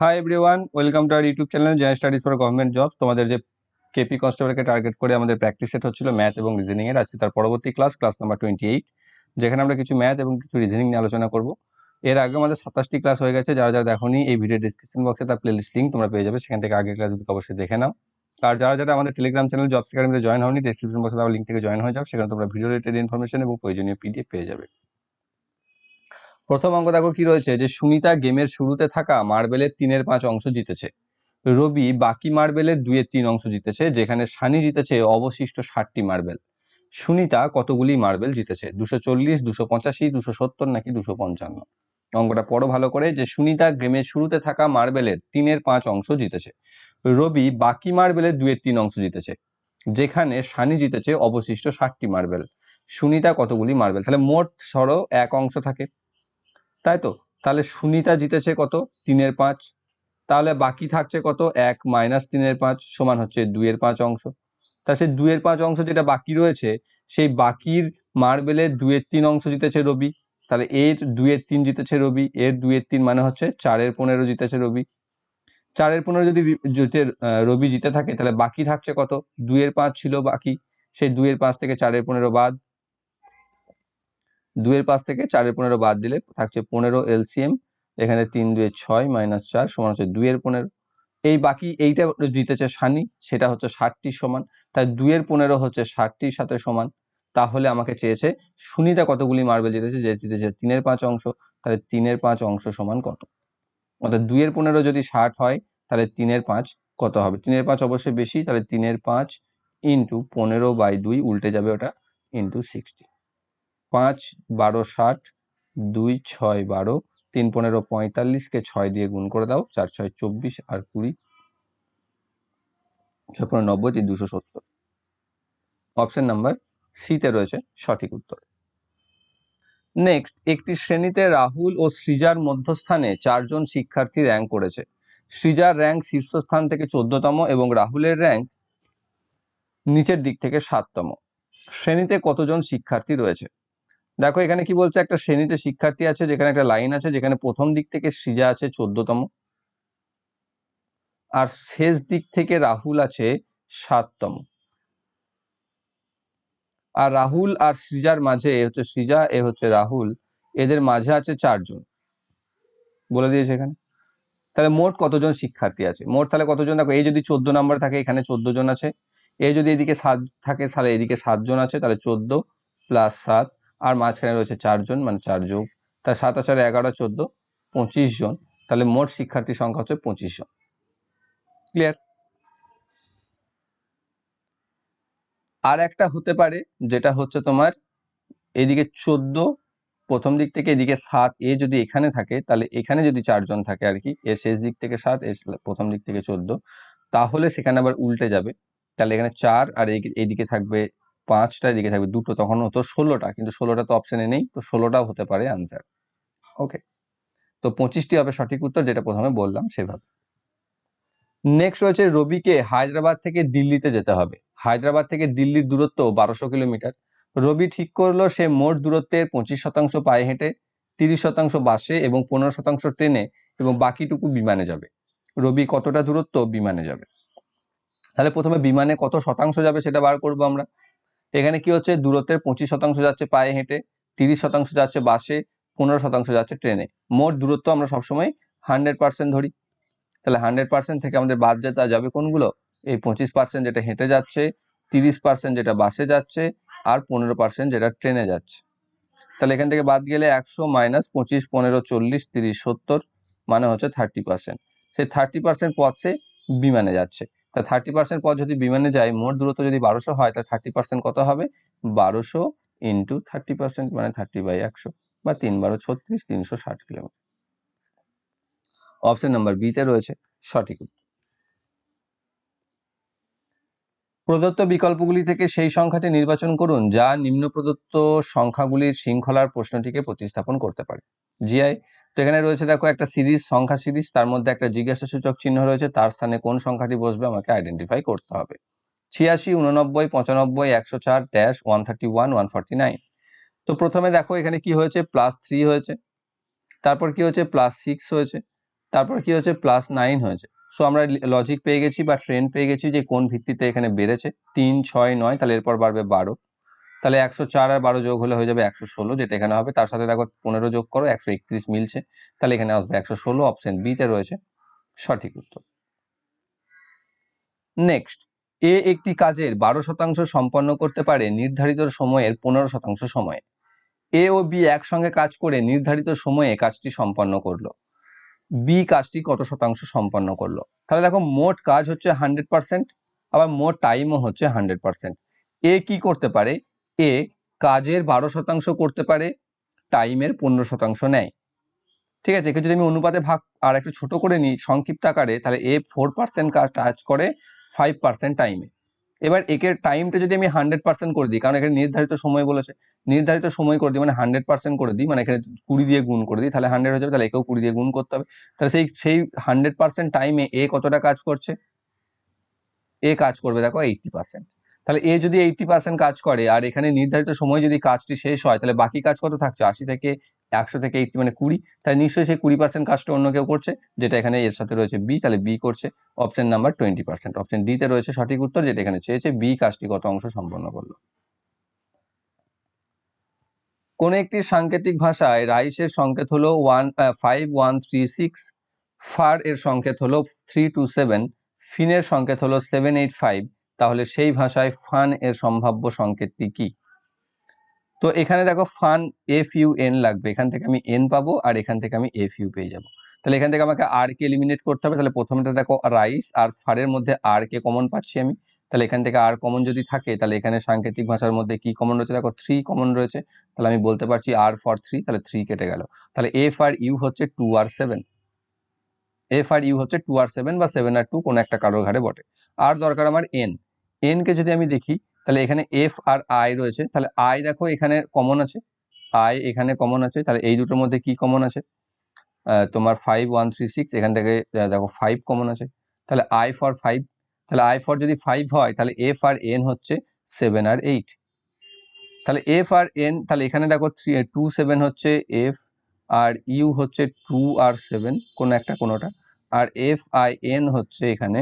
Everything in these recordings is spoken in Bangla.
Hi everyone welcome to our YouTube channel general studies for government job তোমাদের যে কেপি কনস্টেবলকে টার্গেট করে আমাদের প্র্যাকটিস সেট হচ্ছিল ম্যাথ এবং রিজনিং এর আজকে তার পরবর্তী class class number twenty eight যেখানে আমরা কিছু ম্যাথ এবং কিছু রিজনিং নিয়ে আলোচনা করব। এর আগে আমাদের সাতাশটি ক্লাস হয়ে গেছে, যারা যারা দেখোনি, এই ভিডিও ডিসক্রিপশন বক্সে তার প্লেলিস্ট লিঙ্ক তোমরা পেয়ে যাবে, সেখান থেকে আগের ক্লাসগুলো অবশ্যই দেখে নাও। আর যারা যারা আমাদের টেলিগ্রাম চ্যানেল জবস একাডেমিতে জয়েন হয়নি ডিসক্রিপশন বক্সে তার লিঙ্ক থেকে জয়েন হয়ে যাও, সেখানে তোমরা ভিডিও রিলেটেড ইনফরমেশন এবং প্রয়োজনীয় পিডিএফ পেয়ে যাবে। প্রথম অঙ্ক দেখো কি রয়েছে? যে সুনিতা গেমের শুরুতে থাকা মার্বেলের তিনের পাঁচ অংশ জিতেছে। রবি বাকি মার্বেলের দুইয়ের তিন অংশ জিতেছে, যেখানে সানি জিতেছে অবশিষ্ট ষাটটি মার্বেল। সুনিতা কতগুলি মার্বেল জিতেছে? দুশো চল্লিশ, দুশো পঁচাশি, দুশো সত্তর নাকি দুশো পঞ্চান্ন? অঙ্কটা পড়ো ভালো করে, যে সুনিতা গেমের শুরুতে থাকা মার্বেলের তিনের পাঁচ অংশ জিতেছে। রবি বাকি মার্বেলের দুয়ের তিন অংশ জিতেছে, যেখানে সানি জিতেছে অবশিষ্ট ষাটটি মার্বেল। সুনিতা কতগুলি মার্বেল? তাহলে মোট সরো, এক অংশ থাকে। তাই তো? তাহলে সুনিতা জিতেছে কত? তিনের পাঁচ। তাহলে বাকি থাকছে কত? এক মাইনাস তিনের পাঁচ সমান হচ্ছে দুইয়ের পাঁচ অংশ। তা সেই দুইয়ের পাঁচ অংশ যেটা বাকি রয়েছে, সেই বাকির মার্বেলের দুইয়ের তিন অংশ জিতেছে রবি। তাহলে এর দুইয়ের তিন জিতেছে রবি, এর দুইয়ের তিন মানে হচ্ছে চারের পনেরো জিতেছে রবি। চারের পনেরো যদি জিতে রবি জিতে থাকে, তাহলে বাকি থাকছে কত? দুইয়ের পাঁচ ছিল বাকি। সেই দুইয়ের পাঁচ থেকে চারের পনেরো বাদ। দুইয়ের পাঁচ থেকে চারের পনেরো বাদ দিলে থাকছে পনেরো এলসিএম, এখানে তিন দুয়ে ছয় মাইনাস চার সমান হচ্ছে দুইয়ের পনেরো। এই বাকি এইটা জিতেছে সানি, সেটা হচ্ছে ষাটটির সমান। তাই দুইয়ের পনেরো হচ্ছে ষাটটির সাথে সমান। তাহলে আমাকে চেয়েছে সুনিতা কতগুলি মার্বেল জিতেছে, যে জিতেছে তিনের পাঁচ অংশ, তাহলে তিনের পাঁচ অংশ সমান কত? অর্থাৎ দুইয়ের পনেরো যদি ষাট হয়, তাহলে তিনের পাঁচ কত হবে? তিনের পাঁচ অবশ্যই বেশি, তাহলে তিনের পাঁচ ইন্টু পনেরো বাই দুই উল্টে যাবে ওটা ইন্টু সিক্সটি। পাঁচ, বারো, ষাট, দুই, ছয়, বারো, তিন, পনেরো পঁয়তাল্লিশকে ছয় দিয়ে গুণ করে দাও, চার, ছয়, চব্বিশ আর কুড়ি। ছয় পনেরো, নব্বই, তিন, দুশো সত্তর। অপশন নাম্বার সিতে রয়েছে সঠিক উত্তর। নেক্সট একটি শ্রেণীতে রাহুল ও সৃজার মধ্যস্থানে চারজন শিক্ষার্থী র্যাঙ্ক করেছে। সৃজার র্যাঙ্ক শীর্ষস্থান থেকে চোদ্দতম এবং রাহুলের র্যাঙ্ক নিচের দিক থেকে সাততম। শ্রেণীতে কতজন শিক্ষার্থী রয়েছে? দেখো, এখানে কি বলছে? একটা শ্রেণীতে শিক্ষার্থী আছে, যেখানে একটা লাইন আছে, যেখানে প্রথম দিক থেকে সৃজা আছে চোদ্দতম। আর শেষ দিক থেকে রাহুল আছে সাততম। আর রাহুল আর সৃজার মাঝে, এ হচ্ছে সৃজা এ হচ্ছে রাহুল, এদের মাঝে আছে চারজন। বলে দিয়েছে এখানে। তাহলে মোট কতজন শিক্ষার্থী আছে? মোট তাহলে কতজন? দেখো, এই যদি চোদ্দ নাম্বার থাকে, এখানে চোদ্দ জন আছে। এ যদি এদিকে সাত থাকে, তাহলে এদিকে সাতজন আছে, তাহলে চোদ্দ প্লাস সাত আর মাঝখানে রয়েছে চারজন মানে চার যোগ। তার সাত চারে এগারো, চোদ্দ, পঁচিশ জন। তাহলে মোট শিক্ষার্থীর সংখ্যা হচ্ছে পঁচিশ জন। ক্লিয়ার আর একটা হতে পারে যেটা হচ্ছে তোমার এদিকে চোদ্দ, প্রথম দিক থেকে এদিকে সাত, এ যদি এখানে থাকে, তাহলে এখানে যদি চারজন থাকে আর কি, এ শেষ দিক থেকে সাত, এ প্রথম দিক থেকে চোদ্দ, তাহলে সেখানে আবার উল্টে যাবে। তাহলে এখানে চার আর এইদিকে থাকবে পাঁচটা এদিকে থাকবে, দুটো তখন হতো ষোলোটা, কিন্তু ষোলোটা তো অপশানে নেই, তো ষোলোটাও হতে পারে আনসার ওকে তো পঁচিশটি হবে সঠিক উত্তর, যেটা প্রথমে বললাম সেভাবে। নেক্সট রয়েছে রবিকে হায়দ্রাবাদ থেকে দিল্লিতে যেতে হবে। হায়দ্রাবাদ থেকে দিল্লির দূরত্ব বারোশো কিলোমিটার। রবি ঠিক করল, সে মোট দূরত্বের পঁচিশ শতাংশ পায়ে হেঁটে, তিরিশ শতাংশ বাসে এবং পনেরো শতাংশ ট্রেনে এবং বাকিটুকু বিমানে যাবে। রবি কতটা দূরত্ব বিমানে যাবে? তাহলে প্রথমে বিমানে কত শতাংশ যাবে সেটা বার করব আমরা। এখানে কি হচ্ছে? দূরত্বের পঁচিশ শতাংশ যাচ্ছে পায়ে হেঁটে, তিরিশ শতাংশ যাচ্ছে বাসে, পনেরো শতাংশ যাচ্ছে ট্রেনে। মোট দূরত্ব আমরা সবসময় হান্ড্রেড পার্সেন্ট ধরি। তাহলে হান্ড্রেড পার্সেন্ট থেকে আমাদের বাদ যেতে যাবে কোনগুলো? এই পঁচিশ পার্সেন্ট যেটা হেঁটে যাচ্ছে, তিরিশ পার্সেন্ট যেটা বাসে যাচ্ছে, আর পনেরো পার্সেন্ট যেটা ট্রেনে যাচ্ছে। তাহলে এখান থেকে বাদ গেলে একশো মাইনাস পঁচিশ, পনেরো, চল্লিশ, তিরিশ, সত্তর মানে হচ্ছে থার্টি পার্সেন্ট। সেই থার্টি পার্সেন্ট পথ বিমানে যাচ্ছে। তা থার্টি পার্সেন্ট পথ যদি বিমানে যায়, মোট দূরত্ব যদি বারোশো হয়, তাহলে থার্টি পার্সেন্ট কত হবে? বারোশো ইন্টু থার্টি পার্সেন্ট মানে থার্টি বাই একশো বা তিন বারো ছত্রিশ তিনশো ষাট কিলোমিটার অপশন নাম্বার বিতে রয়েছে সঠিক প্রদত্ত বিকল্পগুলি থেকে সেই সংখ্যাটি নির্বাচন করুন, যা নিম্ন প্রদত্ত সংখ্যাগুলির শৃঙ্খলার প্রশ্নটিকে প্রতিস্থাপন করতে পারে। জিআই তো এখানে রয়েছে দেখো একটা সিরিজ, সংখ্যা সিরিজ, তার মধ্যে একটা জিজ্ঞাসা সূচক চিহ্ন রয়েছে, তার স্থানে কোন সংখ্যাটি বসবে আমাকে আইডেন্টিফাই করতে হবে। ছিয়াশি, উননব্বই, পঁচানব্বই, একশো চার dash one thirty one one forty nine তো প্রথমে দেখো এখানে কি হয়েছে প্লাস থ্রি হয়েছে, তারপর কি হয়েছে প্লাস সিক্স হয়েছে, তারপর কি হয়েছে প্লাস নাইন হয়েছে। সো আমরা লজিক পেয়ে গেছি বা ট্রেন পেয়ে গেছি যে কোন ভিত্তিতে এখানে বেড়েছে, তিন, ছয়, নয়, তাহলে এরপর বাড়বে বারো। তাহলে একশো চার আর বারো যোগ হলে হয়ে যাবে একশো ষোলো, যেটা এখানে হবে। তার সাথে দেখো পনেরো যোগ করো, একশো একত্রিশ মিলছে। তাহলে এখানে আসবে একশো ষোলো অপশন বিতে রয়েছে সঠিক উত্তর। নেক্সট এ একটি কাজের বারো শতাংশ সম্পন্ন করতে পারে নির্ধারিত সময়ের পনেরো শতাংশ সময়ে। এ ও বি একসঙ্গে কাজ করে নির্ধারিত সময়ে কাজটি সম্পন্ন করল। বি কাজটি কত শতাংশ সম্পন্ন করল? তাহলে দেখো মোট কাজ হচ্ছে হান্ড্রেড পার্সেন্ট, আবার মোট টাইমও হচ্ছে হান্ড্রেড পার্সেন্ট। এ কি করতে পারে? এ কাজের বারো শতাংশ করতে পারে, টাইমের পনেরো শতাংশ নেয়। ঠিক আছে, একে যদি আমি অনুপাতে ভাগ আর একটু ছোট করে নিই, সংক্ষিপ্ত আকারে, তাহলে এ ফোর পার্সেন্ট কাজ কাজ করে ফাইভ পার্সেন্ট টাইমে। এবার একের টাইমটা যদি আমি হান্ড্রেড পার্সেন্ট করে দিই, কারণ এখানে নির্ধারিত সময় বলেছে, নির্ধারিত সময় করে দিই মানে হান্ড্রেড পার্সেন্ট করে দিই মানে এখানে কুড়ি দিয়ে গুণ করে দিই, তাহলে হান্ড্রেড হয়ে যাবে, তাহলে একেও কুড়ি দিয়ে গুণ করতে হবে। তাহলে সেই সেই হান্ড্রেড পার্সেন্ট টাইমে এ কতটা কাজ করছে? এ কাজ করবে, দেখো, এইটটি পার্সেন্ট। তাহলে এ যদি এইটটি পার্সেন্ট কাজ করে, আর এখানে নির্ধারিত সময় যদি কাজটি শেষ হয়, তাহলে বাকি কাজ কত থাকছে? আশি থেকে একশো থেকে এইটটি মানে কুড়ি। তাহলে নিশ্চয়ই সেই কুড়ি পার্সেন্ট কাজটা অন্য কেউ করছে, যেটা এখানে এর সাথে রয়েছে বি তাহলে বি করছে option number twenty percent option ডিতে রয়েছে সঠিক উত্তর, যেটা এখানে চেয়েছে বি কাজটি কত অংশ সম্পন্ন করল। কোন একটি সাংকেতিক ভাষায় রাইসের সংকেত হলো one five one three six far এর সংকেত হলো থ্রি টু সেভেন ফিনের সংকেত হলো সেভেন এইট ফাইভ তাহলে সেই ভাষায় ফান এর সম্ভাব্য সংকেতটি কি? তো এখানে দেখো ফান এফ ইউ এন লাগবে। এখান থেকে আমি এন পাবো আর এখান থেকে আমি এফ ইউ পেয়ে যাব। তাহলে এখান থেকে আমাকে আর কে এলিমিনেট করতে হবে। তাহলে প্রথমটা দেখো রাইস আর ফারের মধ্যে আর কে কমন পাচ্ছি আমি। তাহলে এখান থেকে আর কমন যদি থাকে, তাহলে এখানে সাংকেতিক ভাষার মধ্যে কি কমন রয়েছে? দেখো থ্রি কমন রয়েছে। তাহলে আমি বলতে পারছি আর ফর থ্রি তাহলে থ্রি কেটে গেল। তাহলে এফ আর ইউ হচ্ছে টু আর সেভেন এফ আর ইউ হচ্ছে টু আর সেভেন বা সেভেন আর টু কোনো একটা কারোর ঘরে বটে। আর দরকার আমার এন এন কে যদি আমি দেখি, তাহলে এখানে এফ আর আই রয়েছে। তাহলে আই দেখো এখানে কমন আছে। আই এখানে কমন আছে। তাহলে এই দুটোর মধ্যে কি কমন আছে? তোমার ফাইভ ওয়ান থ্রি সিক্স এখান থেকে দেখো ফাইভ কমন আছে। তাহলে আই ফর ফাইভ তাহলে আই ফর যদি ফাইভ হয়, তাহলে এফ আর এন হচ্ছে সেভেন আর এইট তাহলে এফ আর এন তাহলে এখানে দেখো থ্রি টু সেভেন হচ্ছে এফ আর ইউ হচ্ছে টু আর সেভেন কোনো একটা, কোনোটা। আর এফ আই এন হচ্ছে এখানে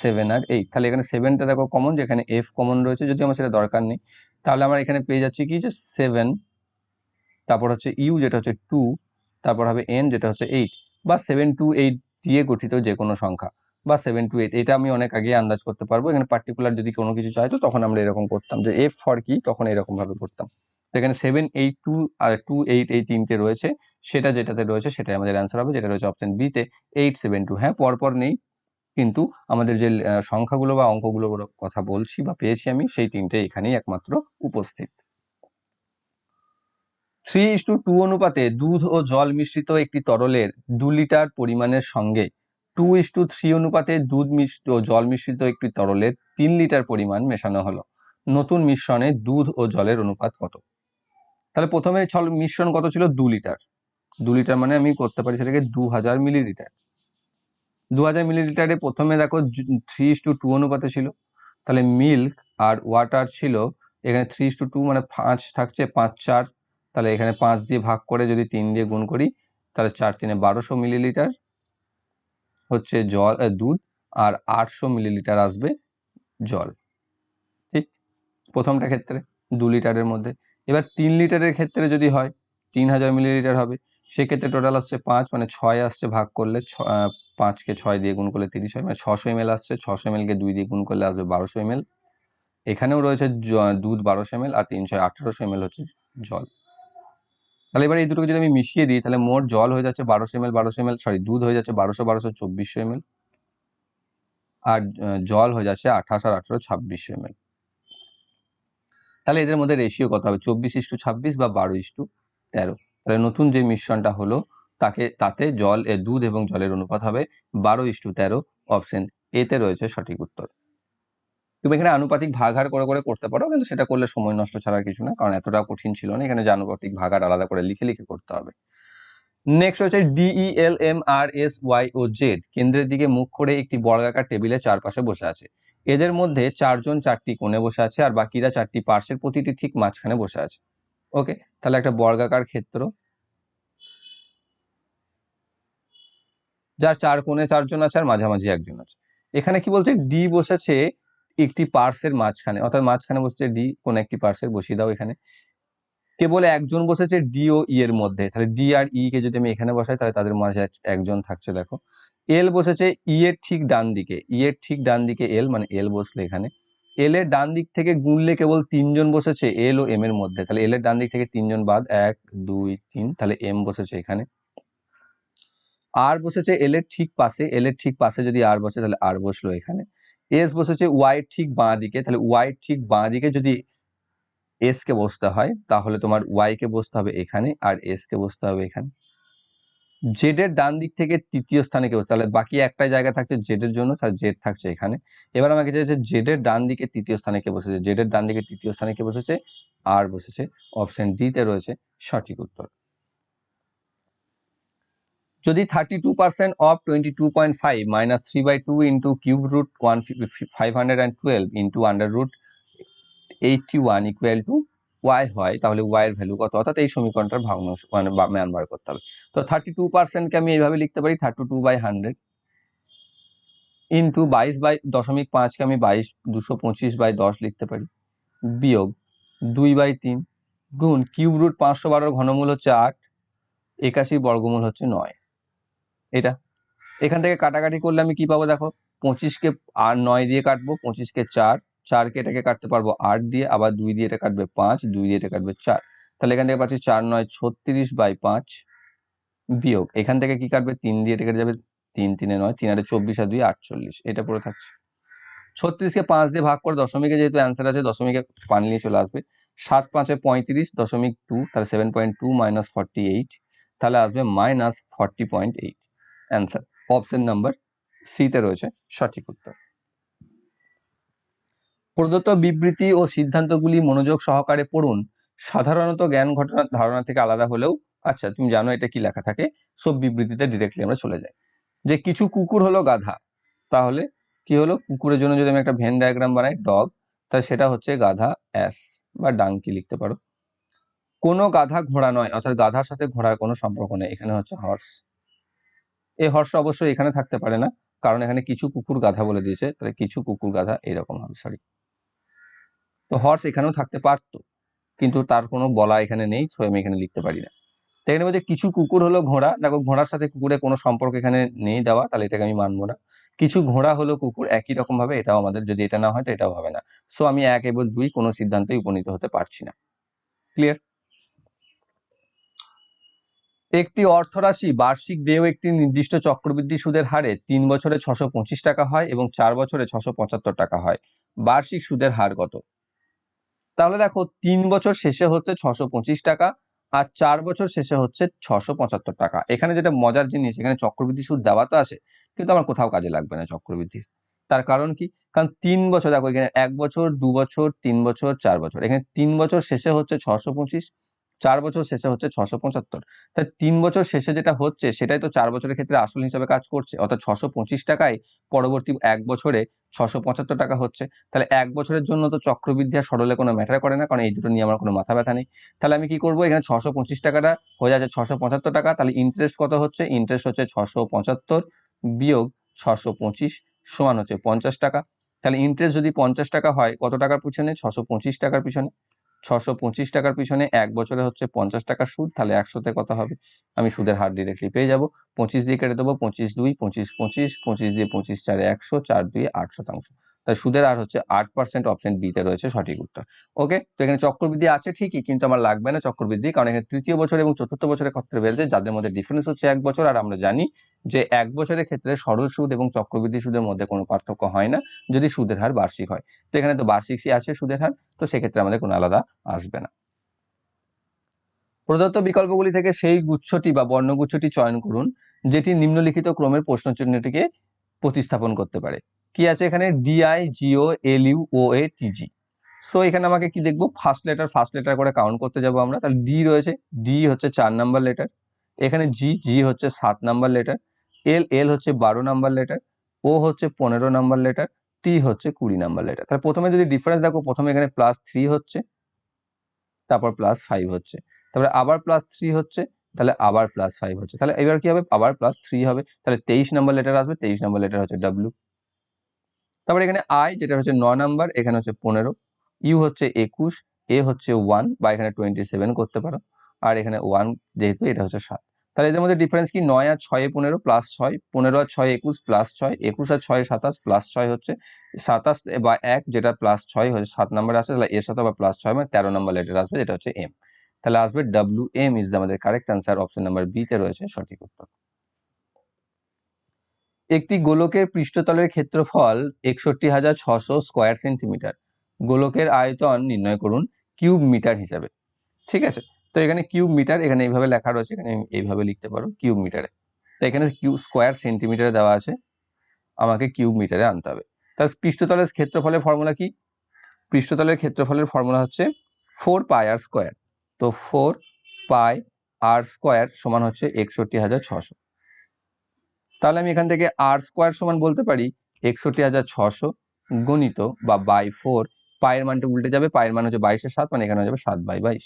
সেভেন আর এইট তাহলে এখানে সেভেনটা দেখো কমন যেখানে এফ কমন রয়েছে, যদি আমার সেটা দরকার নেই, তাহলে আমরা এখানে পেয়ে যাচ্ছি কি? যে সেভেন তারপর হচ্ছে ইউ যেটা হচ্ছে টু তারপর হবে এন যেটা হচ্ছে এইট বা সেভেন টু এইট দিয়ে গঠিত যে কোনো সংখ্যা, বা সেভেন টু এইট এটা আমি অনেক আগে আন্দাজ করতে পারব। এখানে পার্টিকুলার যদি কোনো কিছু চাইতো তখন আমরা এরকম করতাম। যে এফ ফর কি? তখন এরকমভাবে করতাম। এখানে সেভেন এইট টু আর টু এইট এই তিনটে রয়েছে। সেটা যেটাতে রয়েছে সেটাই আমাদের অ্যান্সার হবে, যেটা রয়েছে অপশন বিতে এইট সেভেন টু হ্যাঁ পরপর নেই, কিন্তু আমাদের যে সংখ্যাগুলো বা অঙ্কগুলোর কথা বলছি বা পেয়েছি আমি, সেই তিনটে এখানেই একমাত্র উপস্থিত। থ্রি ইস টু টু অনুপাতে দুধ ও জল মিশ্রিত একটি তরলের দু লিটার পরিমাণের সঙ্গে টু ইস টু থ্রি অনুপাতে দুধ মিশ্রিত ও জল মিশ্রিত একটি তরলের তিন লিটার পরিমাণ মেশানো হলো। নতুন মিশ্রণে দুধ ও জলের অনুপাত কত? তাহলে প্রথমে ছল মিশ্রণ কত ছিল? দু লিটার। দু লিটার মানে আমি করতে পারি সেটাকে দু হাজার মিলিলিটার। দু হাজার মিলিলিটারে প্রথমে দেখো থ্রি টু টু অনুপাতে ছিল। তাহলে মিল্ক আর ওয়াটার ছিল, এখানে থ্রি টু টু মানে পাঁচ থাকছে, পাঁচ চার। তাহলে এখানে পাঁচ দিয়ে ভাগ করে যদি তিন দিয়ে গুণ করি, তাহলে চার তিনে বারোশো মিলিলিটার হচ্ছে জল দুধ আর আটশো মিলিলিটার আসবে জল। ঠিক? প্রথমটা ক্ষেত্রে দু লিটারের মধ্যে। এবার তিন লিটারের ক্ষেত্রে যদি হয়, তিন হাজার মিলিলিটার হবে, সেক্ষেত্রে টোটাল আসছে পাঁচ মানে ছয় আসছে ভাগ করলে ছ পাঁচকে ছয় দিয়ে গুণ করলে তিরিশ হয় মানে ছশো এম আসছে, ছশো এমএলকে দুই দিয়ে গুণ করলে আসবে বারোশো এম এখানেও রয়েছে দুধ বারোশো এম আর তিনশো, আঠারোশো এম হচ্ছে জল। তাহলে এবার এই দুটোকে যদি আমি মিশিয়ে দিই, তাহলে মোট জল হয়ে যাচ্ছে বারোশো এম বারোশো এম সরি দুধ হয়ে যাচ্ছে বারোশো বারোশো, চব্বিশশো এম আর জল হয়ে যাচ্ছে আঠাশ আর আঠারো, ছাব্বিশশো এম তাহলে এদের মধ্যে রেশিও কত হবে? চব্বিশ ইস্টু ছাব্বিশ বা বারো ইস্টু তেরো। তাহলে নতুন যে মিশ্রণটা হলো, তাকে, তাতে জল দুধ এবং জলের অনুপাত হবে বারো ইস্টু তেরো অপশন এতে রয়েছে সঠিক উত্তর। তুমি এখানে আনুপাতিক ভাগার করে করে করতে পারো, কিন্তু সেটা করলে সময় নষ্ট ছাড়া কিছু না, কারণ এতটা কঠিন ছিল না। এখানে যে আনুপাতিক ভাগার আলাদা করে লিখে লিখে করতে হবে। নেক্সট হচ্ছে D E L M R S Y O Z কেন্দ্রের দিকে মুখ করে একটি বর্গাকার টেবিলের চারপাশে বসে আছে। এদের মধ্যে চারজন চারটি কোণে বসে আছে আর বাকিরা চারটি পার্শ্বের প্রতিটি ঠিক মাঝখানে বসে আছে। ওকে, তাহলে একটা বর্গাকার ক্ষেত্র। যার চার কোণে চারজন আছে আর মাঝামাঝি একজন আছে। এখানে কি বলছে? ডি বসেছে একটি পার্সের মাঝখানে। অর্থাৎ মাঝখানে বসেছে ডি কোন একটি পার্সের বসিয়ে দাও এখানে। কেবল একজন বসেছে ডি ও ই এর মধ্যে। তাহলে ডি আর ই কে যদি আমি এখানে বসাই, তাহলে তাদের মাঝে একজন থাকছে, দেখো। এল বসেছে ই এর ঠিক ডান দিকে ই এর ঠিক ডান দিকে এল মানে এল বসল এখানে। এল এর ডান দিক থেকে গুনলে কেবল তিনজন বসেছে এল ও এম এর মধ্যে। তাহলে এল এর ডান দিক থেকে তিনজন বাদ, এক, দুই, তিন, তাহলে এম বসেছে এখানে। আর বসেছে এল এর ঠিক পাশে এল এর ঠিক পাশে যদি আর বসে, তাহলে আর বসল এখানে। এস বসেছে ওয়াই ঠিক বাঁ দিকে তাহলে ওয়াই ঠিক বাঁ দিকে যদি এস কে বসতে হয়, তাহলে তোমার ওয়াই কে বসতে হবে এখানে আর এস কে বসতে হবে এখানে। জেড এর ডান দিক থেকে তৃতীয় স্থানে কে বসতে তাহলে বাকি একটাই জায়গা থাকছে জেডের জন্য, তাহলে জেড থাকছে এখানে। এবার আমাকে চাইছে জেডের ডান দিকে তৃতীয় স্থানে কে বসেছে? জেডের ডান দিকে তৃতীয় স্থানে কে বসেছে? আর বসেছে। অপশন ডি তে রয়েছে সঠিক উত্তর। যদি thirty two percent of twenty two point five minus three by two into cube root one five hundred and twelve into under root eighty one equal to Y হয়, তাহলে ওয়াই এর ভ্যালু কত? অর্থাৎ এই সমীকরণটার ভাগ্নাংশ মানে মান বার করতে হবে। তো থার্টি টু পার্সেন্টকে আমি এইভাবে লিখতে পারি thirty two by hundred into বাইশ বাই দশমিক পাঁচকে আমি বাইশ দুশো পঁচিশ বাই দশ লিখতে পারি, বিয়োগ দুই বাই তিন গুণ কিউব রুট পাঁচশো বারোর ঘনমূল হচ্ছে আট, একাশি বর্গমূল হচ্ছে নয়। এটা। এখান থেকে কাটাকাটি করলে আমি কি পাবো দেখো? পঁচিশকে আর নয় দিয়ে কাটবো পঁচিশকে চার চারকে এটাকে কাটতে পারব আট দিয়ে, আবার দুই দিয়ে এটা কাটবে পাঁচ, দুই দিয়ে এটা কাটবে চার। তাহলে এখান থেকে পাচ্ছি চার, নয়, ছত্রিশ বাই পাঁচ বিয়োগ। এখান থেকে কি কাটবে? তিন দিয়ে এটা কেটে যাবে তিন, তিনে নয়, তিন আটে চব্বিশ আর দুই আটচল্লিশ। এটা পড়ে থাকছে। ছত্রিশকে পাঁচ দিয়ে ভাগ করে দশমিকে যেহেতু অ্যান্সার আছে, দশমিকে পান নিয়ে চলে আসবে। সাত পাঁচে পঁয়ত্রিশ, দশমিক টু তাহলে seven point two minus forty eight তাহলে আসবে minus forty point eight answer option number সিতে রয়েছে সঠিক উত্তর। প্রদত্ত বিবৃতি ও সিদ্ধান্তগুলি মনোযোগ সহকারে পড়ুন। সাধারণত জ্ঞান ঘটনার ধারণা থেকে আলাদা হলেও আচ্ছা তুমি জানো এটা কি লেখা থাকে? সব বিবৃতিতে ডিরেক্টলি আমরা চলে যাই। যে কিছু কুকুর হলো গাধা, তাহলে কি হলো? কুকুরের জন্য যদি আমি একটা ভেন ডায়াগ্রাম বানাই ডগ তাহলে সেটা হচ্ছে গাধা অ্যাস বা ডাঙ্কি লিখতে পারো। কোনো গাধা ঘোড়া নয়, অর্থাৎ গাধার সাথে ঘোড়ার কোনো সম্পর্ক নেই, এখানে হচ্ছে হর্স এই হর্স অবশ্যই এখানে থাকতে পারে না, কারণ এখানে কিছু কুকুর গাধা বলে দিয়েছে, তাহলে কিছু কুকুর গাধা এরকম হবে সরি তো হর্স এখানেও থাকতে পারতো। কিন্তু তার কোনো বলা এখানে নেই সো আমি এখানে লিখতে পারি না। তো এখানে বলছে, কিছু কুকুর হলো ঘোড়া। দেখো, ঘোড়ার সাথে কুকুরের কোনো সম্পর্ক এখানে নেই দেওয়া, তাহলে এটাকে আমি মানবো না। কিছু ঘোড়া হলো কুকুর, একই রকম ভাবে, এটাও আমাদের, যদি এটা না হয়, তো এটাও হবে না। সো আমি এক এবং দুই কোনো সিদ্ধান্তে উপনীত হতে পারছি না। ক্লিয়ার একটি অর্থরাশি বার্ষিক দেয় একটি নির্দিষ্ট চক্রবৃদ্ধি সুদের হারে তিন বছরে ছশো টাকা হয় এবং চার বছরে ছশো টাকা হয়। বার্ষিক সুদের হার কত? তাহলে দেখো তিন বছর শেষে হচ্ছে ছশো টাকা আর চার বছর শেষে হচ্ছে ছশো পঁচাত্তর টাকা। এখানে যেটা মজার জিনিস, এখানে চক্রবৃদ্ধি সুদ দেওয়া তো আছে, কিন্তু আমার কোথাও কাজে লাগবে না চক্রবৃদ্ধি। তার কারণ কি? কারণ তিন বছর, দেখো এখানে এক বছর, দু বছর, তিন বছর, চার বছর। এখানে তিন বছর শেষে হচ্ছে ছশো পঁচিশ চার বছর শেষে হচ্ছে ছশো পঁচাত্তর। তাই তিন বছর শেষে যেটা হচ্ছে, সেটাই তো চার বছরের ক্ষেত্রে আসল হিসাবে কাজ করছে। অর্থাৎ ছশো পঁচিশ টাকায় পরবর্তী এক বছরে ছশো পঁচাত্তর টাকা হচ্ছে। তাহলে এক বছরের জন্য তো চক্রবৃদ্ধি আর সরলে কোনো ম্যাটার করে না, কারণ এই দুটো নিয়ে আমার কোনো মাথা ব্যথা নেই। তাহলে আমি কি করব? এখানে ছশো পঁচিশ টাকাটা হয়ে যাচ্ছে ছশো পঁচাত্তর টাকা। তাহলে ইন্টারেস্ট কত হচ্ছে? ইন্টারেস্ট হচ্ছে ছশো পঁচাত্তর বিয়োগ ছশো পঁচিশ সমান হচ্ছে পঞ্চাশ টাকা। তাহলে ইন্টারেস্ট যদি পঞ্চাশ টাকা হয়, কত টাকার পিছনে? ছশো পঁচিশ টাকার পিছনে। ছশো পঁচিশ টাকার পিছনে এক বছরে হচ্ছে পঞ্চাশ টাকা সুদ, তাহলে একশোতে কত হবে? আমি সুদের হার ডিরেক্টলি পেয়ে যাব। পঁচিশ দিয়ে কেটে দেবো, পঁচিশ দুই, পঁচিশ পঁচিশ পঁচিশ দিয়ে পঁচিশ চারে একশো, চার দুই আট শতাংশ। তাই সুদের হার হচ্ছে আট পার্সেন্ট অপশন বিতে রয়েছে সঠিক উত্তর। ওকে তো এখানে চক্রবৃদ্ধি আছে ঠিকই, কিন্তু আমার লাগবে না চক্রবৃদ্ধি, কারণ এখানে তৃতীয় বছর এবং চতুর্থ বছরের ক্ষেত্রে বেড়েছে যাদের মধ্যে ডিফারেন্স হচ্ছে এক বছর, আর আমরা জানি যে এক বছরের ক্ষেত্রে সরল সুদ এবং চক্রবৃদ্ধি সুদের মধ্যে কোনো পার্থক্য হয় না যদি সুদের হার বার্ষিক হয়। তো এখানে তো বার্ষিকই আছে সুদের হার, তো সেক্ষেত্রে আমাদের কোনো আলাদা আসবে না। প্রদত্ত বিকল্পগুলি থেকে সেই গুচ্ছটি বা বর্ণগুচ্ছটি চয়ন করুন, যেটি নিম্নলিখিত ক্রমের প্রশ্নচিহ্নটিকে প্রতিস্থাপন করতে পারে। কি আছে এখানে? D I G O L U O A T G so এখানে আমাকে কি দেখব? ফার্স্ট লেটার ফার্স্ট লেটার করে কাউন্ট করতে যাব আমরা। তাহলে ডি রয়েছে। ডি হচ্ছে চার নাম্বার লেটার এখানে জি জি হচ্ছে সাত নাম্বার লেটার এল এল হচ্ছে বারো নাম্বার লেটার ও হচ্ছে পনেরো নাম্বার লেটার টি হচ্ছে কুড়ি নাম্বার লেটার তাহলে প্রথমে যদি ডিফারেন্স দেখো, প্রথমে এখানে প্লাস থ্রি হচ্ছে, তারপর প্লাস ফাইভ হচ্ছে। তারপরে আবার প্লাস থ্রি হচ্ছে, তাহলে আবার প্লাস ফাইভ হচ্ছে। তাহলে এবার কি হবে? আবার প্লাস থ্রি হবে। তাহলে তেইশ নম্বর লেটার আসবে, তেইশ নাম্বার লেটার হচ্ছে ডাব্লু তারপর এখানে আই যেটা হচ্ছে নয় নাম্বার, এখানে হচ্ছে পনেরো। ইউ হচ্ছে একুশ এ হচ্ছে ওয়ান বা এখানে টোয়েন্টি সেভেন করতে পারো। আর এখানে ওয়ান যেহেতু এটা হচ্ছে সাত। তাহলে এদের মধ্যে ডিফারেন্স কি? নয় আর ছয়ে পনেরো প্লাস ছয়। পনেরো আর ছয় একুশ প্লাস ছয়। একুশ আর ছয় সাতাশ প্লাস ছয় হচ্ছে সাতাশ বা এক, যেটা প্লাস ছয় হচ্ছে সাত নম্বর আসে, তাহলে এর সাথে বা প্লাস ছয় মানে তেরো নাম্বার লেটার আসবে, যেটা হচ্ছে এম তাহলে আসবে ডাব্লিউ এম ইজ আমাদের correct answer option number B তে রয়েছে সঠিক উত্তর। একটি গোলকের পৃষ্ঠতলের ক্ষেত্রফল একষট্টি হাজার ছশো স্কোয়ার সেন্টিমিটার। গোলকের আয়তন নির্ণয় করুন কিউব মিটার হিসাবে। ঠিক আছে? তো এখানে কিউব মিটার এখানে এইভাবে লেখা রয়েছে, এখানে এইভাবে লিখতে পারো কিউব মিটারে। তো এখানে কিউ স্কোয়ার সেন্টিমিটারে দেওয়া আছে। আমাকে কিউব মিটারে আনতে হবে। তার পৃষ্ঠতলের ক্ষেত্রফলের ফর্মুলা কি? পৃষ্ঠতলের ক্ষেত্রফলের ফর্মুলা হচ্ছে ফোর পাই আর স্কোয়ার। তো ফোর পাই আর স্কোয়ার সমান হচ্ছে একষট্টি হাজার ছশো। তাহলে আমি এখান থেকে আর স্কোয়ার সমান বলতে পারি একষট্টি হাজার ছশো গণিত বা বাই ফোর পায়ের মানটা উল্টে যাবে, পায়ের মান হচ্ছে বাইশের সাত মানে এখানে হয়ে যাবে সাত বাই বাইশ।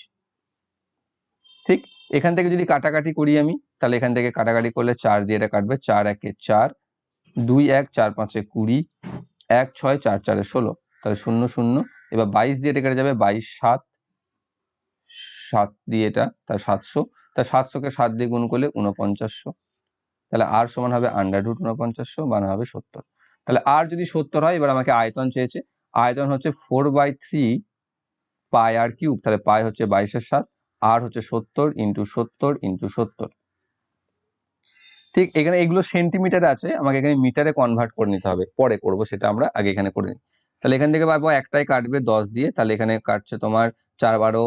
ঠিক? এখান থেকে যদি কাটাকাটি করি আমি, তাহলে এখান থেকে কাটাকাটি করলে চার দিয়ে এটা কাটবে, চার একে চার, দুই এক, চার পাঁচে কুড়ি, এক ছয়, চার চারে ষোলো। তাহলে শূন্য শূন্য, এবার বাইশ দিয়ে এটা কেটে যাবে বাইশ সাত সাত দিয়ে এটা তার সাতশো। তা সাতশোকে সাত দিয়ে গুণ করলে উনপঞ্চাশশো তাহলে আর সমান হবে আন্ডার রুট উনপঞ্চাশশো মানে হবে সত্তর। তাহলে আর যদি সত্তর হয়, এবার আমাকে আয়তন চেয়েছে। আয়তন হচ্ছে four by three pi R cube তাহলে পাই হচ্ছে বাইশের সাত আর হচ্ছে সত্তর ইন্টু সত্তর ইন্টু সত্তর। ঠিক এখানে এগুলো সেন্টিমিটারে আছে, আমাকে এখানে মিটারে কনভার্ট করে নিতে হবে। পরে করব, সেটা আমরা আগে এখানে করে নিই। তাহলে এখান থেকে পাবো একটাই কাটবে দশ দিয়ে, তাহলে এখানে কাটছে তোমার চার বারো,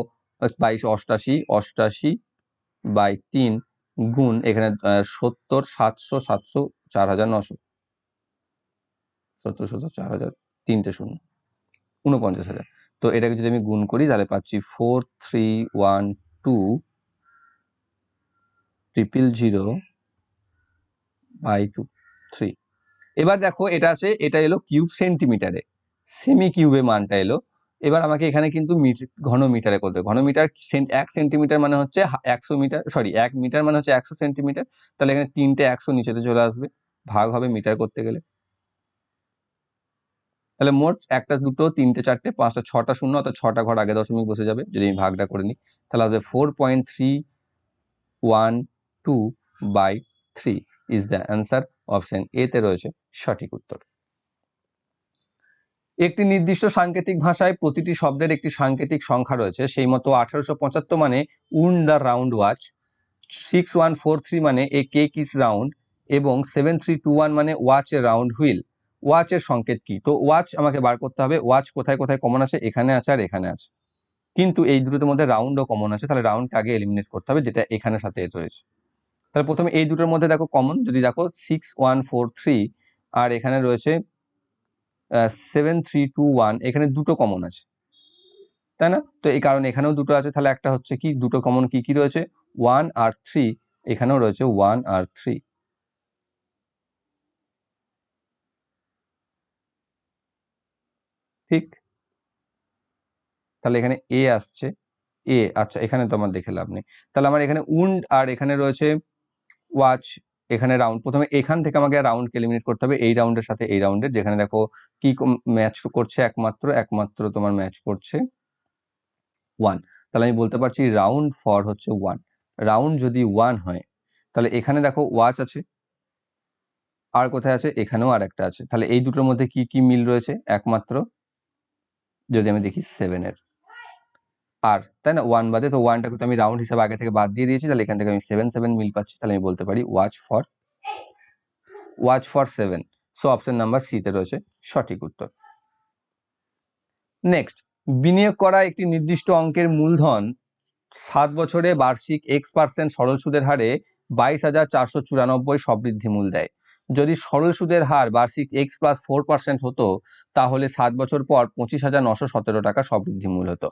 বাইশ অষ্টাশি অষ্টাশি বাই তিন। গুণ এখানে সত্তর, সাতশো সাতশো, চার হাজার, নশো। সত্তর সত্তর, চার হাজার, তিনটে শূন্য। উনপঞ্চাশ হাজার। তো এটাকে যদি আমি গুণ করি, তাহলে পাচ্ছি four three one two triple zero by two, three. এবার দেখো, এটা আছে, এটা এলো কিউব সেন্টিমিটারে। সেমি কিউবে মানটা এলো এবার আমাকে এখানে কিন্তু ঘন মিটারে করতে ঘন মিটার এক সেন্টিমিটার মানে হচ্ছে একশো মিটার সরি এক মিটার মানে হচ্ছে একশো সেন্টিমিটার। তাহলে এখানে তিনটে একশো নিচেতে চলে আসবে। ভাগ হবে মিটার করতে গেলে। তাহলে মোট একটা, দুটো, তিনটে, চারটে, পাঁচটা, ছটা শূন্য, অর্থাৎ ছটা ঘর আগে দশমিক বসে যাবে, যদি আমি ভাগটা করে নিই। তাহলে আসবে four point three one two by three is the answer option এতে রয়েছে সঠিক উত্তর। একটি নির্দিষ্ট সাংকেতিক ভাষায় প্রতিটি শব্দের একটি সাংকেতিক সংখ্যা রয়েছে। সেই মতো আঠারোশো পঁচাত্তর মানে on the round watch, six one four three মানে এ কেক ইস রাউন্ড, এবং সেভেন থ্রি টু ওয়ান মানে ওয়াচ এ রাউন্ড হুইল। ওয়াচের সংকেত কি? তো ওয়াচ আমাকে বার করতে হবে। ওয়াচ কোথায় কোথায় কমন আছে? এখানে আছে আর এখানে আছে। কিন্তু এই দুটোর মধ্যে রাউন্ডও কমন আছে। তাহলে রাউন্ডকে আগে এলিমিনেট করতে হবে, যেটা এখানে সাথে রয়েছে। তাহলে প্রথমে এই দুটোর মধ্যে দেখো কমন। যদি দেখো সিক্স ওয়ান ফোর থ্রি, আর এখানে রয়েছে সেভেন থ্রি টু ওয়ান এখানে দুটো কমন আছে। তাই না? তো এই কারণে এখানেও দুটো আছে, তাহলে একটা হচ্ছে কি? দুটো কমন কি কি রয়েছে? ওয়ান আর থ্রি এখানেও রয়েছে ওয়ান আর থ্রি ঠিক? তাহলে এখানে এ আসছে। এ আচ্ছা এখানে তো আমার দেখে লাভ নেই। তাহলে আমার এখানে উন্ড আর এখানে রয়েছে ওয়াচ এখানে রাউন্ড প্রথমে এখান থেকে আমাকে রাউন্ডকে এলিমিনেট করতে হবে, এই রাউন্ডের সাথে এই রাউন্ডের যেখানে দেখো কি ম্যাচ করছে একমাত্র একমাত্র তোমার ম্যাচ করছে ওয়ান তাহলে আমি বলতে পারছি রাউন্ড ফর হচ্ছে ওয়ান রাউন্ড যদি ওয়ান হয়, তাহলে এখানে দেখো ওয়াচ আছে, আর কোথায় আছে? এখানেও আর একটা আছে। তাহলে এই দুটোর মধ্যে কি কি মিল রয়েছে? একমাত্র, যদি আমি দেখি সেভেনের আর, তাই না? ওয়ান বাদে তো ওয়ানটাকে তো আমি রাউন্ড হিসাবে আগে থেকে বাদ দিয়ে দিয়েছি, তাহলে এখান থেকে আমি সেভেন সেভেন মিল পাচ্ছি, তাহলে আমি বলতে পারি watch for watch for seven so option number সিতে রয়েছে সঠিক উত্তর। নেক্সট বিনিয়োগ করা একটি নির্দিষ্ট অঙ্কের মূলধন, সাত বছরে বার্ষিক এক্স পার্সেন্ট সরল সুদের হারে বাইশ হাজার চারশো চুরানব্বই সবৃদ্ধি মূল দেয়। যদি সরল সুদের হার বার্ষিক এক্স প্লাস ফোর পার্সেন্ট হতো, তাহলে সাত বছর পর পঁচিশ হাজার নশো সতেরো টাকা সবৃদ্ধি মূল হতো।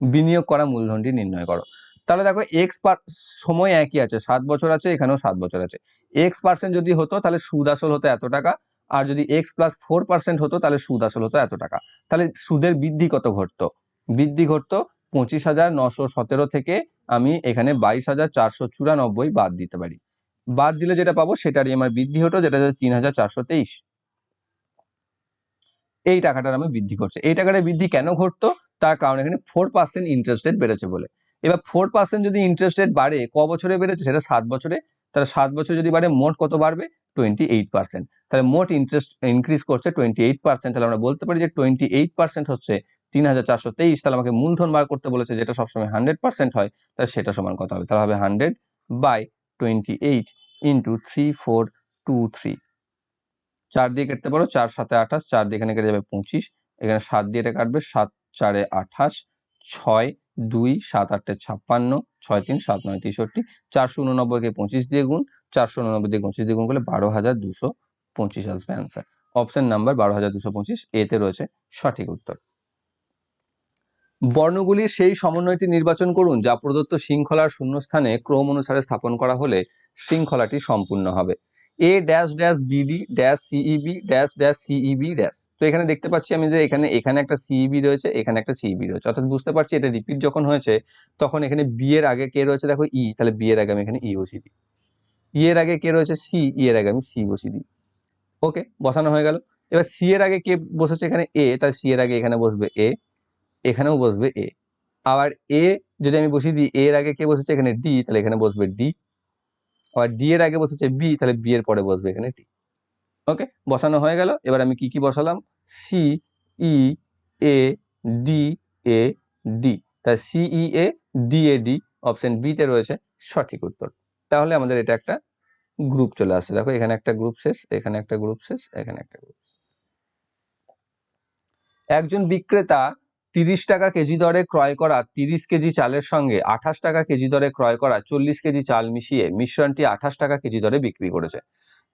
বিনিয়োগ করা মূলধনটি নির্ণয় করো। তাহলে দেখো এক্স পার, সময় একই আছে, সাত বছর আছে, এখানেও সাত বছর আছে। এক্স পার্সেন্ট যদি হতো তাহলে সুদ আসল হতো এত টাকা, আর যদি এক্স প্লাস ফোর পার্সেন্ট হতো তাহলে সুদ আসল হতো এত টাকা। তাহলে সুদের বৃদ্ধি কত ঘটতো? বৃদ্ধি ঘটতো পঁচিশ হাজার নশো সতেরো থেকে আমি এখানে বাইশ হাজার চারশো চুরানব্বই বাদ দিতে পারি। বাদ দিলে যেটা পাবো সেটারই আমার বৃদ্ধি হতো, যেটা হচ্ছে তিন হাজার চারশো তেইশ। এই টাকাটার আমি বৃদ্ধি করছে। এই টাকাটা বৃদ্ধি কেন ঘটতো? তার কারণ এখানে ফোর পার্সেন্ট ইন্টারেস্ট রেট বেড়েছে বলে। এবার ফোর পার্সেন্ট যদি ইন্টারেস্ট রেট বাড়ে, ক বছরে বেড়েছে? সেটা সাত বছরে। তাহলে সাত বছর যদি বাড়ে, মোট কত বাড়বে? টোয়েন্টি এইট পার্সেন্ট তাহলে মোট ইন্টারেস্ট ইনক্রিজ করছে টোয়েন্টি এইট পার্সেন্ট তাহলে আমরা বলতে পারি যে টোয়েন্টি এইট পার্সেন্ট হচ্ছে তিন হাজার চারশো তেইশ। তাহলে আমাকে মূলধন বার করতে বলেছে যেটা সবসময় হান্ড্রেড পার্সেন্ট হয়, তাহলে সেটা সমান কত হবে? তাহলে হবে hundred by twenty eight into three four two three চার দিয়ে কাটতে পারো, চার সাথে আঠাশ চার দিয়ে এখানে কেটে যাবে পঁচিশ। এখানে সাত দিয়ে এটা কাটবে, সাত চারে আঠাশ, ছয় দুই, সাত আটে ছাপ্পান্ন, ছয় তিন, সাত নয় তেষট্টি, চারশো উননব্বইকে পঁচিশ দিয়ে গুণ, চারশো উননব্বই দিয়ে পঁচিশ দিয়ে গুণ করলে বারো হাজার দুশো পঁচিশ আসবে অ্যান্সার অপশন নাম্বার বারো হাজার দুশো পঁচিশ, এতে রয়েছে সঠিক উত্তর। বর্ণগুলির সেই সমন্বয়টি নির্বাচন করুন যা প্রদত্ত শৃঙ্খলার শূন্যস্থানে ক্রম অনুসারে স্থাপন করা হলে শৃঙ্খলাটি সম্পূর্ণ হবে। A dash dash B D dash C E B dash dash C E B dash তো এখানে দেখতে পাচ্ছি আমি যে এখানে এখানে একটা সিইবি রয়েছে, এখানে একটা সিইবি রয়েছে। অর্থাৎ বুঝতে পারছি এটা রিপিট যখন হয়েছে, তখন এখানে বি এর আগে কে রয়েছে? দেখো ই তাহলে বি এর আগে আমি এখানে ই বসিয়ে দিই। ই এর আগে কে রয়েছে? সি ই এর আগে আমি সি বসিয়ে দিই। ওকে বসানো হয়ে গেল। এবার সি এর আগে কে বসেছে এখানে এ তাহলে সি এর আগে এখানে বসবে এ এখানেও বসবে এ আবার এ যদি আমি বসিয়ে দিই এর আগে কে বসেছে এখানে ডি তাহলে এখানে বসবে ডি আবার ডি এর আগে বসেছে বি তাহলে বি এর পরে বসবে এখানে ডি ওকে বসানো হয়ে গেল। এবার আমি কি কি বসালাম? C E A D A D তাহলে C E A D A D option বিতে রয়েছে সঠিক উত্তর। তাহলে আমাদের এটা একটা গ্রুপ চলে আসছে। দেখো, এখানে একটা গ্রুপ শেষ, এখানে একটা গ্রুপ শেষ, এখানে একটা গ্রুপ একজন বিক্রেতা তিরিশ টাকা কেজি দরে ক্রয় করা তিরিশ কেজি চালের সঙ্গে আঠাশ টাকা কেজি দরে ক্রয় করা চল্লিশ কেজি চাল মিশিয়ে মিশ্রণটি আঠাশ টাকা কেজি দরে বিক্রি করেছে।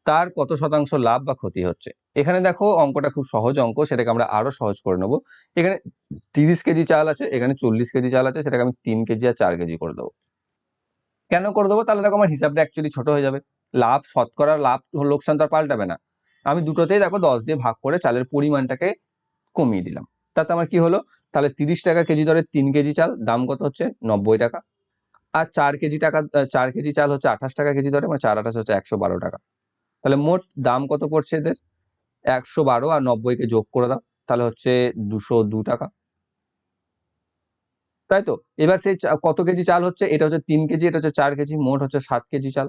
তার কত শতাংশ লাভ বা ক্ষতি হচ্ছে? এখানে দেখো অঙ্কটা খুব সহজ অঙ্ক, সেটাকে আমরা আরও সহজ করে নেব। এখানে তিরিশ কেজি চাল আছে, এখানে চল্লিশ কেজি চাল আছে, সেটাকে আমি তিন কেজি আর চার কেজি করে দেবো। কেন করে দেবো? তাহলে দেখো আমার হিসাবটা অ্যাকচুয়ালি ছোট হয়ে যাবে। লাভ শতকরা লাভ, লোকসান তার পাল্টাবে না। আমি দুটোতেই দেখো দশ দিয়ে ভাগ করে চালের পরিমাণটাকে কমিয়ে দিলাম। তাতে আমার কি হলো? তাহলে তিরিশ টাকা কেজি দরে তিন কেজি চাল, দাম কত হচ্ছে? নব্বই টাকা। আর চার কেজি টাকা চার কেজি চাল হচ্ছে আঠাশ টাকা কেজি দরে মানে চার আঠাশ হচ্ছে একশো বারো টাকা। তাহলে মোট দাম কত পড়ছে এদের? একশো বারো আর নব্বইকে যোগ করে দাও, তাহলে হচ্ছে দুশো দু টাকা। তাই তো? এবার সেই কত কেজি চাল হচ্ছে? এটা হচ্ছে তিন কেজি, এটা হচ্ছে চার কেজি, মোট হচ্ছে সাত কেজি চাল।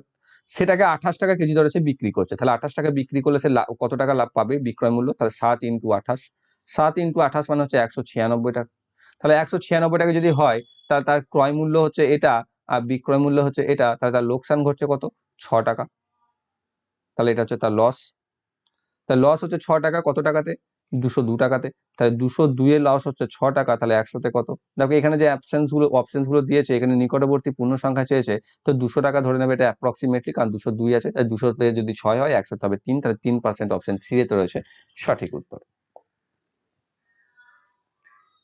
সেটাকে আঠাশ টাকা কেজি দরে সে বিক্রি করছে। তাহলে আঠাশ টাকা বিক্রি করলে সে কত টাকা লাভ পাবে? বিক্রয় মূল্য? তাহলে সাত ইন্টু আঠাশ। সাত ইন্টু আঠাশ মানে হচ্ছে একশো ছিয়ানব্বই টাকা তাহলে একশো ছিয়ানব্বই টাকা যদি হয়, তাহলে তার ক্রয় মূল্য হচ্ছে এটা আর বিক্রয় মূল্য হচ্ছে এটা, তাহলে তার লোকসান ঘটছে কত? ছ টাকা। তাহলে এটা হচ্ছে তার লস তাহলে লস হচ্ছে ছ টাকা কত টাকাতে? দুশো দু টাকাতে। তাহলে দুশো দুইয়ের লস হচ্ছে ছ টাকা, তাহলে একশোতে কত? দেখো এখানে যে অ্যাবসেন্সগুলো অপশনসগুলো দিয়েছে, এখানে নিকটবর্তী পূর্ণ সংখ্যা চেয়েছে, তো দুশো টাকা ধরে নেবে এটা অ্যাপ্রক্সিমেটলি কারণ দুশো দুই আছে, তাই দুশোতে যদি ছয় হয়, একশোতে হবে তিন, তাহলে তিন পার্সেন্ট অপশন এতে রয়েছে। সঠিক উত্তর।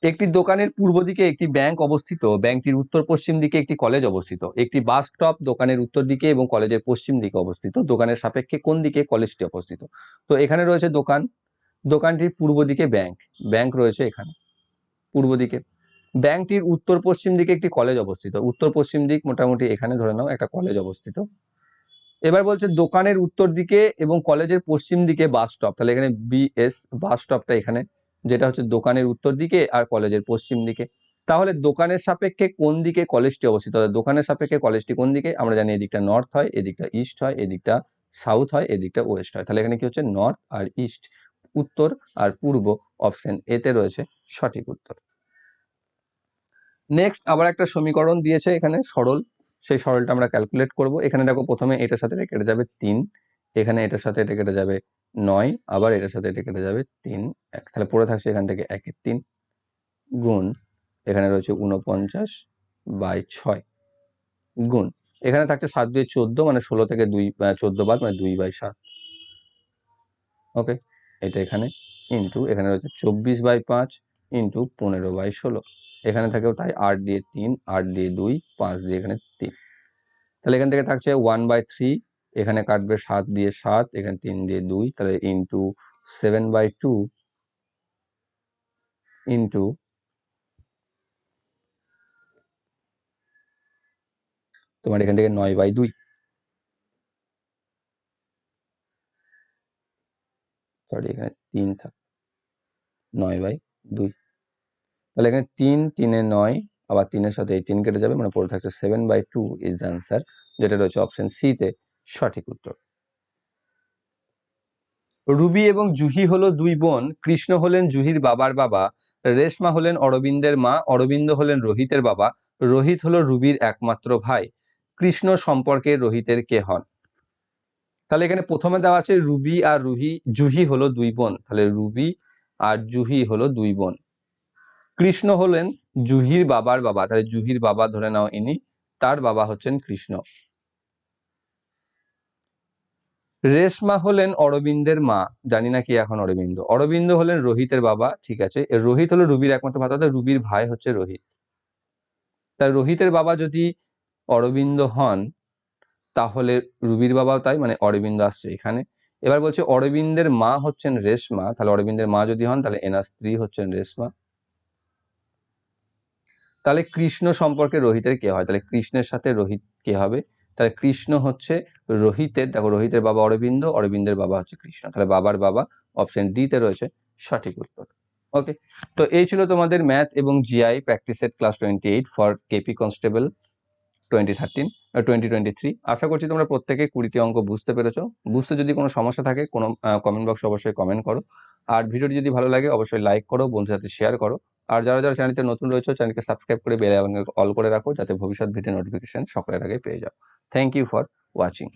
একটি দোকানের পূর্ব দিকে একটি ব্যাংক অবস্থিত। ব্যাংকটির উত্তর পশ্চিম দিকে একটি কলেজ অবস্থিত। একটি বাস স্টপ দোকানের উত্তর দিকে এবং কলেজের পশ্চিম দিকে অবস্থিত। দোকানের সাপেক্ষে কোন দিকে কলেজটি অবস্থিত? তো এখানে রয়েছে দোকান। দোকানটির পূর্ব দিকে ব্যাংক ব্যাংক রয়েছে এখানে। পূর্ব দিকে। ব্যাংকটির উত্তর পশ্চিম দিকে একটি কলেজ অবস্থিত। উত্তর পশ্চিম দিক মোটামুটি এখানে ধরে নাও একটা কলেজ অবস্থিত। এবার বলছে দোকানের উত্তর দিকে এবং কলেজের পশ্চিম দিকে বাস স্টপ তাহলে এখানে বিএস বাস স্টপটা এখানে যেটা হচ্ছে দোকানের উত্তর দিকে আর কলেজের পশ্চিম দিকে। তাহলে দোকানের সাপেক্ষে কোন দিকে কলেজটি অবস্থিত? দোকানের সাপেক্ষে কলেজটি কোন দিকে? আমরা জানি এদিকটা নর্থ হয়, এদিকটা ইস্ট হয়, এদিকটা সাউথ হয়, এদিকটা ওয়েস্ট হয়। তাহলে এখানে কি হচ্ছে? নর্থ আর ইস্ট উত্তর আর পূর্ব অপশন এতে রয়েছে সঠিক উত্তর। নেক্সট আবার একটা সমীকরণ দিয়েছে এখানে সরল। সেই সরলটা আমরা ক্যালকুলেট করব। এখানে দেখো প্রথমে এটার সাথে এটা কেটে যাবে তিন, এখানে এটার সাথে এটা কেটে যাবে নয়, আবার এটার সাথে এটা কেটে যাবে তিন, এক। তাহলে পড়ে থাকছে এখান থেকে একের তিন গুণ, এখানে রয়েছে উনপঞ্চাশ বাই ছয় গুণ। এখানে থাকছে সাত দুই চোদ্দ মানে ষোলো থেকে দুই চোদ্দ বাদ মানে দুই বাই সাত। ওকে, এটা এখানে ইন্টু এখানে রয়েছে চব্বিশ বাই পাঁচ ইন্টু পনেরো বাই ষোলো। এখানে থাকেও তাই আট দিয়ে তিন, আট দিয়ে দুই, পাঁচ দিয়ে এখানে তিন। তাহলে এখান থেকে থাকছে ওয়ান বাই থ্রি এখানে কাটবে সাত দিয়ে সাত, এখানে তিন দিয়ে দুই, তাহলে into seven by two into তোমার এখান থেকে নয় বাই দুই। সরি এখানে তিন থাক, নয় বাই দুই। তাহলে এখানে তিন, তিনে নয়, আবার তিনের সাথে এই তিন কেটে যাবে মানে পড়ে থাকছে seven by two is the answer যেটা রয়েছে অপশন সি তে। সঠিক উত্তর। রুবি এবং জুহি হলো দুই বোন, কৃষ্ণ হলেন জুহির বাবার বাবা, রেশমা হলেন অরবিন্দের মা, অরবিন্দ হলেন রোহিতের বাবা, রোহিত হলো রুবির একমাত্র ভাই, কৃষ্ণ সম্পর্কে রোহিতের কে হন? তাহলে এখানে প্রথমে দেওয়া আছে রুবি আর রুহি, জুহি হলো দুই বোন, তাহলে রুবি আর জুহি হলো দুই বোন। কৃষ্ণ হলেন জুহির বাবার বাবা, তাহলে জুহির বাবা ধরে নাও ইনি, তার বাবা হচ্ছেন কৃষ্ণ। রেশমা হলেন অরবিন্দের মা। জানি না কি এখন অরবিন্দ। অরবিন্দ হলেন রোহিতের বাবা, ঠিক আছে। রোহিত হলো রুবির একমাত্র ভাতা। রুবির ভাই হচ্ছে রোহিত। তাই রোহিতের বাবা যদি অরবিন্দ হন, তাহলে রুবির বাবাও তাই মানে অরবিন্দ আসছে এখানে। এবার বলছে অরবিন্দের মা হচ্ছেন রেশমা। তাহলে অরবিন্দের মা যদি হন, তাহলে এনার স্ত্রী হচ্ছেন রেশমা। তাহলে কৃষ্ণ সম্পর্কে রোহিতের কে হয়? তাহলে কৃষ্ণের সাথে রোহিত কে হবে? তাহলে কৃষ্ণ হচ্ছে রোহিতের, দেখো রোহিতের বাবা অরবিন্দ, অরবিন্দের বাবা হচ্ছে কৃষ্ণ। তাহলে বাবার বাবা অপশন ডি তে রয়েছে সঠিক উত্তর। ওকে তো এই ছিল তোমাদের ম্যাথ এবং GI practice set class twenty eight for KP constable twenty thirteen twenty twenty three আশা করছি তোমরা প্রত্যেকে কুড়িটি অঙ্ক বুঝতে পেরেছ। বুঝতে যদি কোনো সমস্যা থাকে, কোনো কমেন্ট বক্সে অবশ্যই কমেন্ট করো। আর ভিডিওটি যদি ভালো লাগে, অবশ্যই লাইক করো, বন্ধুদের সাথে শেয়ার করো। আর যারা যারা চ্যানেলটি নতুন রয়েছে, চ্যানেলকে সাবস্ক্রাইব করে বেল অল করে রাখো, যাতে ভবিষ্যৎ ভিডিও নোটিফিকেশন সকলের আগে পেয়ে যাও। Thank you for watching